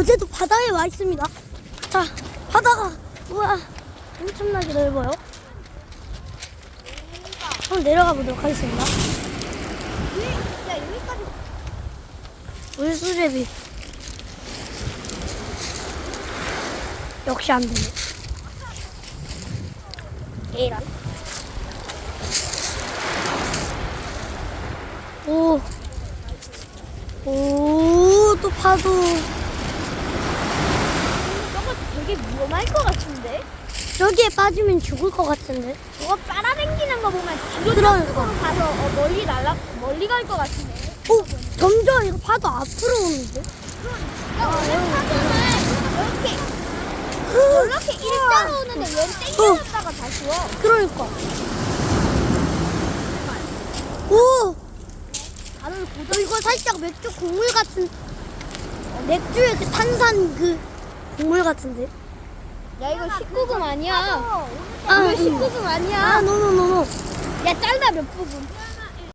어제도 바다에 와 있습니다. 자, 바다가 우와 엄청나게 넓어요. 한번 내려가 보도록 하겠습니다. 물수제비. 역시 안 되네. 에이란. 오. 오, 또 파도. 되게 위험할 것 같은데? 저기에 빠지면 죽을 것 같은데. 저거 빨아당기는 거 보면 뒤로 그러니까. 쪽으로 가서 어, 멀리 날라 멀리 갈 것 같은데. 오, 점점 이거 파도 앞으로 오는데? 야 원래 파도는 이렇게 이렇게 일자로 오는데 얘 땡겨졌다가 다시 와. 그러니까. 오! 고정. 어, 이거 살짝 맥주 국물 같은, 어, 맥주의 그 탄산 그 국물 같은데? 야 이거 19금 아니야. 아, 이거 19금 아니야. 아, 노노노노. 야 잘라 몇 부분.